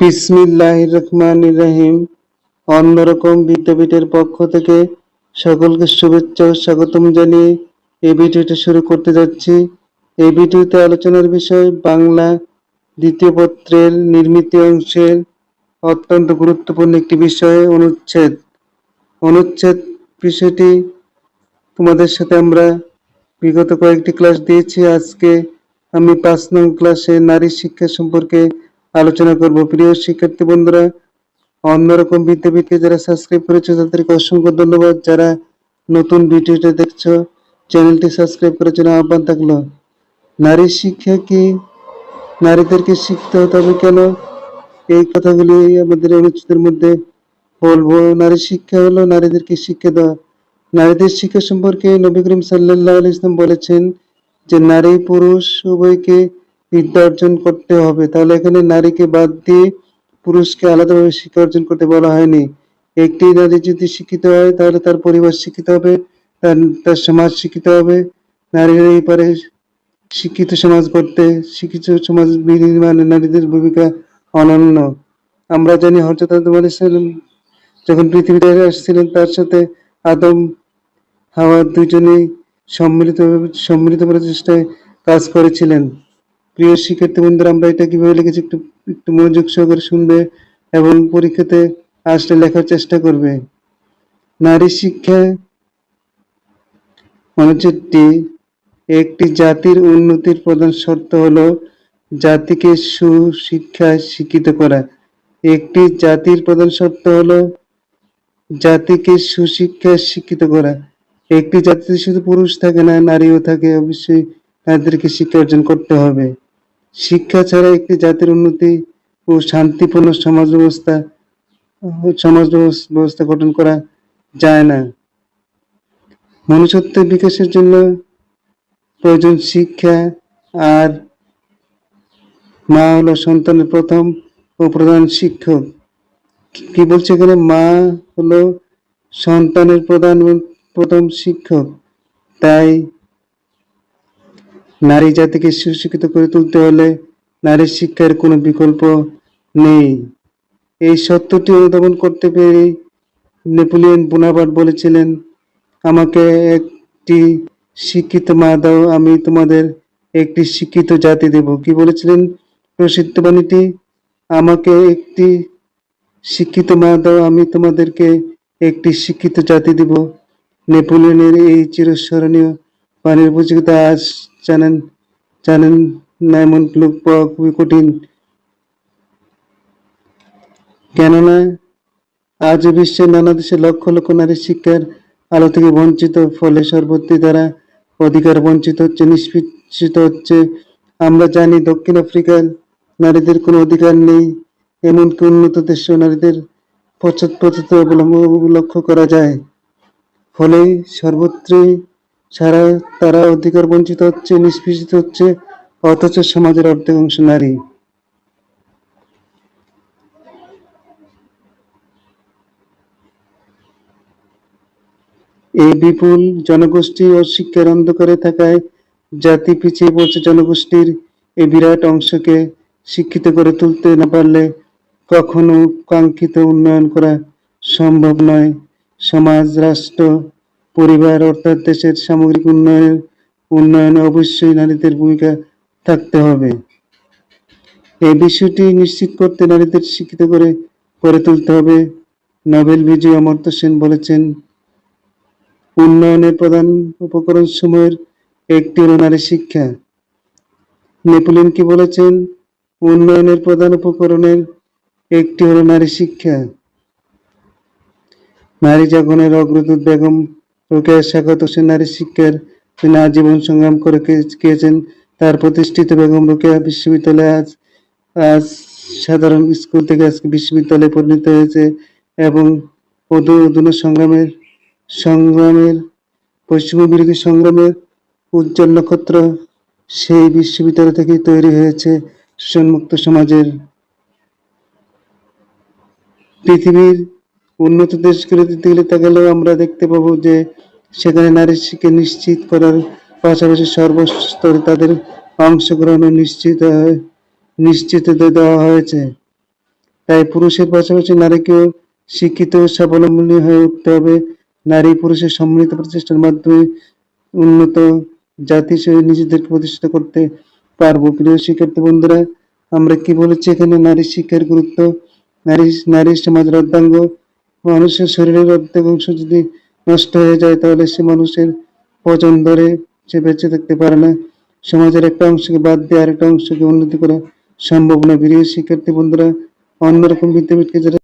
বিসমিল্লাহ রহমান রহিম। অন্যরকম বিদ্যাপীঠের পক্ষ থেকে সকলকে শুভেচ্ছা ও স্বাগতম জানিয়ে এই ভিডিওটা শুরু করতে যাচ্ছি। এই ভিডিওতে আলোচনার বিষয় বাংলা দ্বিতীয় পত্রের নির্মিত অংশের অত্যন্ত গুরুত্বপূর্ণ একটি বিষয়, অনুচ্ছেদ। অনুচ্ছেদ বিষয়টি তোমাদের সাথে আমরা বিগত কয়েকটি ক্লাস দিয়েছি। আজকে আমি পাঁচ নং ক্লাসে নারী শিক্ষা সম্পর্কে আলোচনা করব। প্রিয় শিক্ষার্থী বন্ধুরা, অন্যরকম বিদ্যাপীঠকে যারা সাবস্ক্রাইব করেছ, তাদেরকে অসংখ্য ধন্যবাদ। যারা নতুন ভিডিওটা দেখছ, চ্যানেলটি সাবস্ক্রাইব করার জন্য আহ্বান থাকল। নারী শিক্ষা কি? নারীদেরকে শিখতে হতে হবে কেন? এই কথাগুলি আমাদের অনুচ্ছেদের মধ্যে বলব। নারী শিক্ষা হলো নারীদেরকে শিক্ষা দেওয়া। নারীদের শিক্ষা সম্পর্কে নবী করিম সাল্লাহ ইসলাম বলেছেন যে, নারী পুরুষ উভয়কে বিদ্যা অর্জন করতে হবে। তাহলে এখানে নারীকে বাদ দিয়ে পুরুষকে আলাদাভাবে শিক্ষা অর্জন করতে বলা হয়নি। একটি নারী যদি শিক্ষিত হয়, তাহলে তার পরিবার শিক্ষিত হবে, তার সমাজ শিক্ষিত হবে। নারীরাই পারে শিক্ষিত সমাজ করতে, শিক্ষিত সমাজ নির্মাণে নারীদের ভূমিকা অনন্য। আমরা জানি হজরত যখন পৃথিবীতে আসছিলেন, তার সাথে আদম, হাওয়া দুজনেই সম্মিলিত সম্মিলিত প্রচেষ্টায় কাজ করেছিলেন। প্রিয় শিক্ষার্থী বন্ধুরা, আমরা এটা কীভাবে লিখেছি একটু একটু মনোযোগ সহকারে শুনবে এবং পরীক্ষাতে আসলে লেখার চেষ্টা করবে। নারী শিক্ষা অনুচ্ছেদটি একটি জাতির উন্নতির প্রধান শর্ত হলো জাতিকে সুশিক্ষায় শিক্ষিত করা। একটি জাতির প্রধান শর্ত হল জাতিকে সুশিক্ষায় শিক্ষিত করা। একটি জাতিতে শুধু পুরুষ থাকে না, নারীও থাকে, অবশ্যই তাদেরকে শিক্ষা অর্জন করতে হবে। শিক্ষা ছাড়া একটি জাতির উন্নতি ও শান্তিপূর্ণ সমাজ ব্যবস্থা, সমাজ ব্যবস- ব্যবস্থা গঠন করা যায় না। মনুষ্যত্বের বিকাশের জন্য প্রয়োজন শিক্ষা আর মা হলো সন্তানের প্রথম ও প্রধান শিক্ষক। কি বলছে এখানে? মা হলো সন্তানের প্রধান প্রথম শিক্ষক। তাই নারী জাতিকে সুশিক্ষিত করে তুলতে হলে নারী শিক্ষার কোনো বিকল্প নেই। এই সত্যটি অনুধাবন করতে পেরে নেপোলিয়ন বোনাপার্ট বলেছিলেন, আমাকে একটি শিক্ষিত মা দাও, আমি তোমাদের একটি শিক্ষিত জাতি দেব। কি বলেছিলেন প্রসিদ্ধ বাণীটি? আমাকে একটি শিক্ষিত মা দাও, আমি তোমাদেরকে একটি শিক্ষিত জাতি দিব। নেপোলিয়নের এই চিরস্মরণীয় বাণীর উপযোগিতা আজ না এমন লোক পাওয়া খুবই কঠিন কেননা আজ বিশ্বের নানা দেশে লক্ষ লক্ষ নারী শিক্ষার আলো থেকে বঞ্চিত, ফলে সর্বত্রই তারা অধিকার বঞ্চিত হচ্ছে, নিষ্পেষিত হচ্ছে। আমরা জানি দক্ষিণ আফ্রিকার নারীদের কোনো অধিকার নেই, এমনকি উন্নত দেশেও নারীদের পশ্চাৎপদতা অবলম্বন লক্ষ্য করা যায়। ফলে সর্বত্রই সারা তারা অধিকার বঞ্চিত হচ্ছে, নিষ্পেষিত হচ্ছে, অথচ সমাজের অর্ধেক অংশ নারী। এই বিপুল জনগোষ্ঠী ও শিক্ষার অন্ধকারে থাকায় জাতি পিছিয়ে পড়ছে জনগোষ্ঠীর এই বিরাট অংশকে শিক্ষিত করে তুলতে না পারলে কখনো কাঙ্ক্ষিত উন্নয়ন করা সম্ভব নয়। সমাজ, রাষ্ট্র পরিবার অর্থাৎ দেশের সামগ্রিক উন্নয়নের উন্নয়নে অবশ্যই নারীদের ভূমিকা থাকতে হবে। এই বিষয়টি নিশ্চিত করতে নারীদের শিক্ষিত করে করে তুলতে হবে। নোবেল বিজয়ী অমর্ত্য সেন বলেছেন, উন্নয়নের প্রধান উপকরণ সময়ের একটি হলো নারী শিক্ষা। নেপোলিয়ন কি বলেছেন? উন্নয়নের প্রধান উপকরণের একটি হলো নারী শিক্ষা। নারী জাগরণের অগ্রদূত বেগম রোকেয়া স্বাগত নারী শিক্ষার জন্য আজীবন সংগ্রাম করে গিয়েছেন তার প্রতিষ্ঠিত বেগম রোকেয়া বিশ্ববিদ্যালয় আজ আজ সাধারণ স্কুল থেকে আজকে বিশ্ববিদ্যালয়ে পরিণত হয়েছে এবং অদূর সংগ্রামের সংগ্রামের পশ্চিম বিরোধী সংগ্রামের উজ্জ্বল নক্ষত্র সেই বিশ্ববিদ্যালয় থেকেই তৈরি হয়েছে শোষণমুক্ত সমাজের। পৃথিবীর উন্নত দেশগুলোতে দিকে তাকালেও আমরা দেখতে পাবো যে সেখানে নারী শিক্ষা নিশ্চিত করার পাশাপাশি সর্বস্তরে তাদের অংশগ্রহণ নিশ্চিত নিশ্চিত দেওয়া হয়েছে। তাই পুরুষের পাশাপাশি নারীকেও শিক্ষিত স্বাবলম্বী হয়ে উঠতে হবে। নারী পুরুষের সম্মিলিত প্রচেষ্টার মাধ্যমে উন্নত জাতি হিসেবে নিজেদেরকে প্রতিষ্ঠিত করতে পারব। প্রিয় শিক্ষার্থী বন্ধুরা, আমরা কি বলেছি এখানে নারী শিক্ষার গুরুত্ব? নারী নারী সমাজের অর্ধাঙ্গ মানুষের শরীরের অর্ধেক অংশ যদি নষ্ট হয়ে যায়, তাহলে সে মানুষের পচন ধরে সে বেঁচে থাকতে পারে না। সমাজের একটা অংশকে বাদ দিয়ে আরেকটা অংশকে উন্নতি করা সম্ভব না। বেরিয়ে শিক্ষার্থী বন্ধুরা, অন্যরকম বিদ্যাপীঠকে যারা